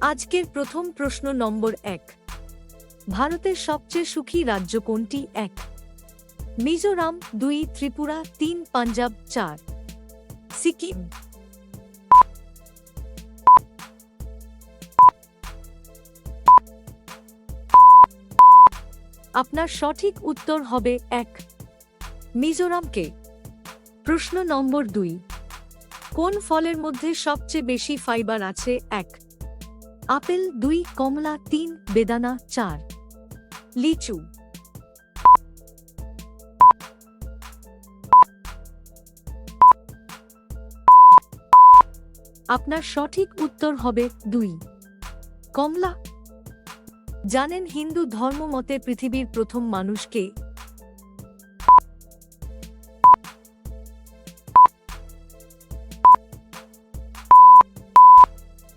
আজকের প্রথম প্রশ্ন নম্বর এক। ভারতের সবচেয়ে সুখী রাজ্য কোনটি? এক। মিজোরাম, দুই, ত্রিপুরা, তিন, পাঞ্জাব, চার। সিকিম। আপনার সঠিক উত্তর হবে এক। মিজোরামকে প্রশ্ন নম্বর দুই। কোন ফলের মধ্যে সবচেয়ে বেশি ফাইবার আছে? এক। আপেল দুই, কমলা তিন, বেদানা চার। লিচু। আপনার সঠিক উত্তর হবে দুই। কমলা। জানেন হিন্দু ধর্ম মতে পৃথিবীর প্রথম মানুষকে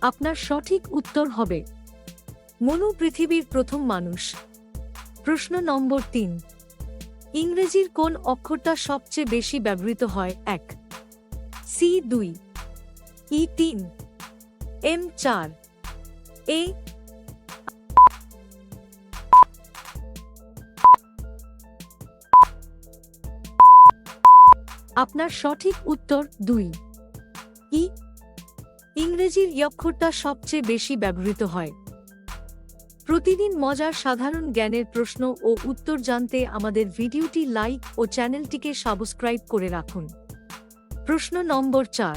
আপনার সঠিক উত্তর হবে। মনু পৃথিবীর প্রথম মানুষ। প্রশ্ন নম্বর তিন। ইংরেজির কোন অক্ষরটা সবচেয়ে বেশি ব্যবহৃত হয়? এক। সি দুই। ই তিন। এম চার। এ আপনার সঠিক উত্তর দুই। ই ইংরেজির অক্ষরটা সবচেয়ে বেশি ব্যবহৃত হয়। প্রতিদিন মজার সাধারণ জ্ঞানের প্রশ্ন ও উত্তর জানতে আমাদের ভিডিওটি লাইক ও চ্যানেলটিকে সাবস্ক্রাইব করে রাখুন। প্রশ্ন নম্বর চার।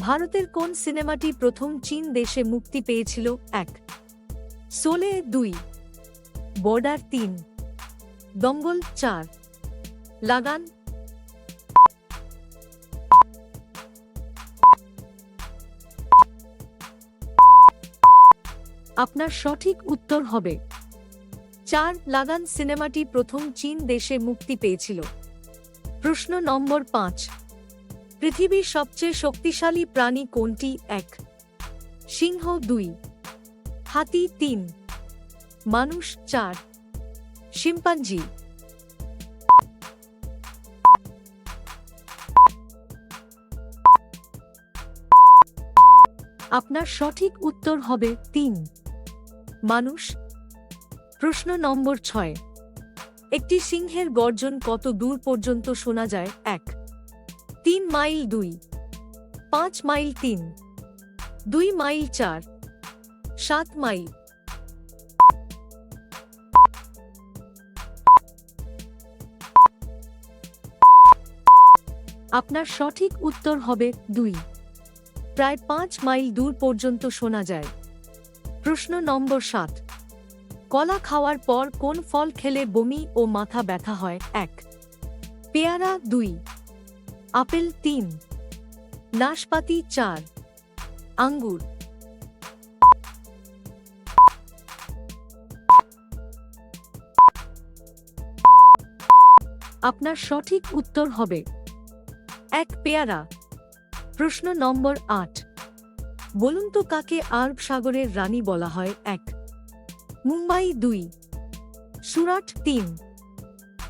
ভারতের কোন সিনেমাটি প্রথম চীন দেশে মুক্তি পেয়েছিল? এক। সোলে দুই। বর্ডার তিন। দঙ্গল চার। লাগান আপনার সঠিক উত্তর হবে। চার, লাগান সিনেমাটি প্রথম চীন দেশে মুক্তি পেয়েছিল। প্রশ্ন নম্বর পাঁচ, পৃথিবীর সবচেয়ে শক্তিশালী প্রাণী কোনটি? এক, সিংহ। দুই, হাতি। তিন, মানুষ। চার, শিম্পাঞ্জি। আপনার সঠিক উত্তর হবে তিন। মানুষ? প্রশ্ন নম্বর ছয়। একটি সিংহের গর্জন কত দূর পর্যন্ত শোনা যায়? এক। তিন মাইল দুই। পাঁচ মাইল তিন। দুই মাইল চার। সাত মাইল। আপনার সঠিক উত্তর হবে দুই। প্রায় পাঁচ মাইল দূর পর্যন্ত শোনা যায়। প্রশ্ন নম্বর সাত। কলা খাওয়ার পর কোন ফল খেলে বমি ও মাথা ব্যথা হয়? এক। পেয়ারা দুই। আপেল তিন। নাশপাতি চার। আঙ্গুর। আপনার সঠিক উত্তর হবে। এক পেয়ারা। প্রশ্ন নম্বর আট। বলুন তো কাকে আরব সাগরের রানী বলা হয়? এক, মুম্বাই দুই, সুরাট তিন,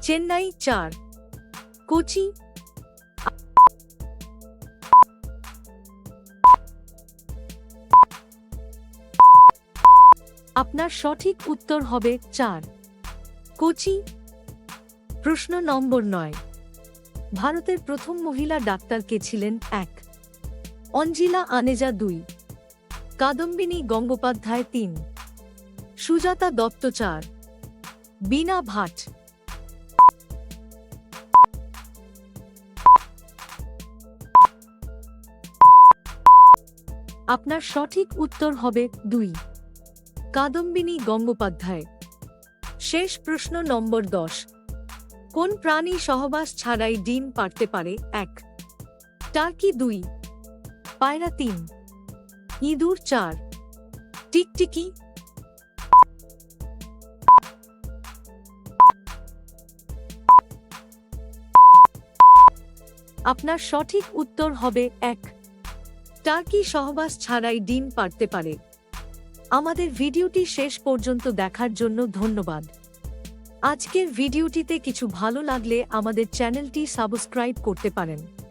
চেন্নাই চার, কোচি আপনার সঠিক উত্তর হবে চার, কোচি প্রশ্ন নম্বর নয়। ভারতের প্রথম মহিলা ডাক্তার কে ছিলেন? এক অঞ্জিলা আনেজা দুই। কাদম্বিনী গঙ্গোপাধ্যায় তিন। সুজাতা দত্ত চার। বীণা ভাট। আপনার সঠিক উত্তর হবে দুই। কাদম্বিনী গঙ্গোপাধ্যায়। শেষ প্রশ্ন নম্বর দশ। কোন প্রাণী সহবাস ছাড়াই ডিম পারতে পারে? এক। টার্কি দুই। পায়রা তিন। ইঁদুর চার। টিকটিকি। আপনার সঠিক উত্তর হবে এক। টার্কি সহবাস ছাড়াই ডিম পারতে পারে। আমাদের ভিডিওটি শেষ পর্যন্ত দেখার জন্য ধন্যবাদ। আজকের ভিডিওটিতে কিছু ভালো লাগলে আমাদের চ্যানেলটি সাবস্ক্রাইব করতে পারেন।